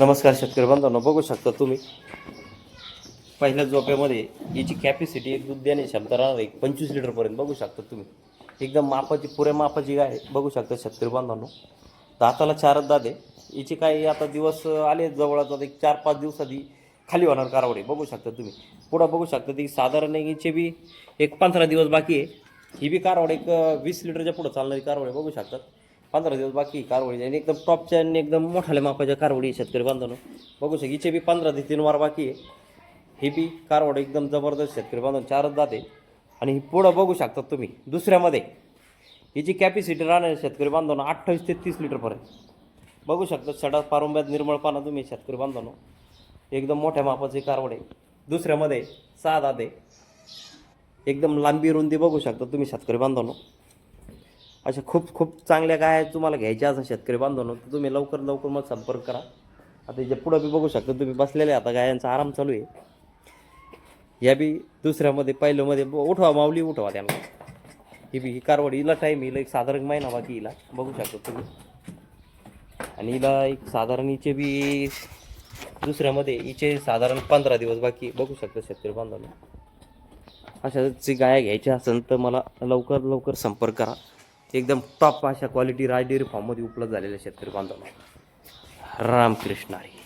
नमस्कार शेतकरी बांधवांनो बघू शकता तुम्ही. पहिल्या झोप्यामध्ये याची कॅपॅसिटी दूध देणे क्षमता राहणार एक पंचवीस लिटरपर्यंत बघू शकता तुम्ही. एकदम मापाची पुऱ्या मापाची गाय बघू शकता शेतकरी बांधवांनो दाताला चारच दादे याची काही आता दिवस आले जवळच एक चार पाच दिवसात खाली होणार कारवडे. बघू शकता तुम्ही. पुढं बघू शकता ती साधारण याचे बी एक पंधरा दिवस बाकी आहे. ही बी कारवड एक वीस लिटरच्या पुढं चालणारी कारवडे. बघू शकतात पंधरा दिवस बाकी आहे कारवडी आणि एकदम टॉपच्या आणि एकदम मोठ्याल्या मापाच्या कारवडी आहे शेतकरी बांधवांनो. बघू शक हिचे बी पंधरा ते तीन वार बाकी आहे. ही बी कारवड एकदम जबरदस्त शेतकरी बांधून चारच जाते आणि ही पुढं बघू शकता तुम्ही दुसऱ्यामध्ये. हिची कॅपॅसिटी राहणार शेतकरी बांधवांनो अठ्ठावीस ते तीस लिटरपर्यंत बघू शकता सडा पारंब्यात निर्मळपणा तुम्ही शेतकरी बांधवांनो. एकदम मोठ्या मापाची कारवड आहे. दुसऱ्यामध्ये सहा दादे एकदम लांबी रुंदी बघू शकता तुम्ही शेतकरी बांधवांनो. अशा खूप खूप चांगल्या गाय तुम्हाला घ्यायच्या असं शेतकरी बांधवांनो तर तुम्ही लवकर लवकर मग संपर्क करा. आता याच्या पुढं बी बघू शकता तुम्ही बसलेले आता गायांचा आराम चालू आहे. या बी दुसऱ्यामध्ये पहिल्यामध्ये ब- उठवा माऊली उठवा त्यांना. ही बी ही कारवड हिला टाईम हिला एक साधारण महिना बाकी हिला. बघू शकता तुम्ही. आणि हिला एक साधारण हिचे बी दुसऱ्यामध्ये हिचे साधारण पंधरा दिवस बाकी बघू शकता शेतकरी बांधवांना. अशा जी गाया घ्यायच्या असेल तर मला लवकर लवकर संपर्क करा. एकदम टॉप अशा क्वालिटी राय डेअरी उपलब्ध झालेल्या शेतकरी बांधवांना. रामकृष्ण हरी.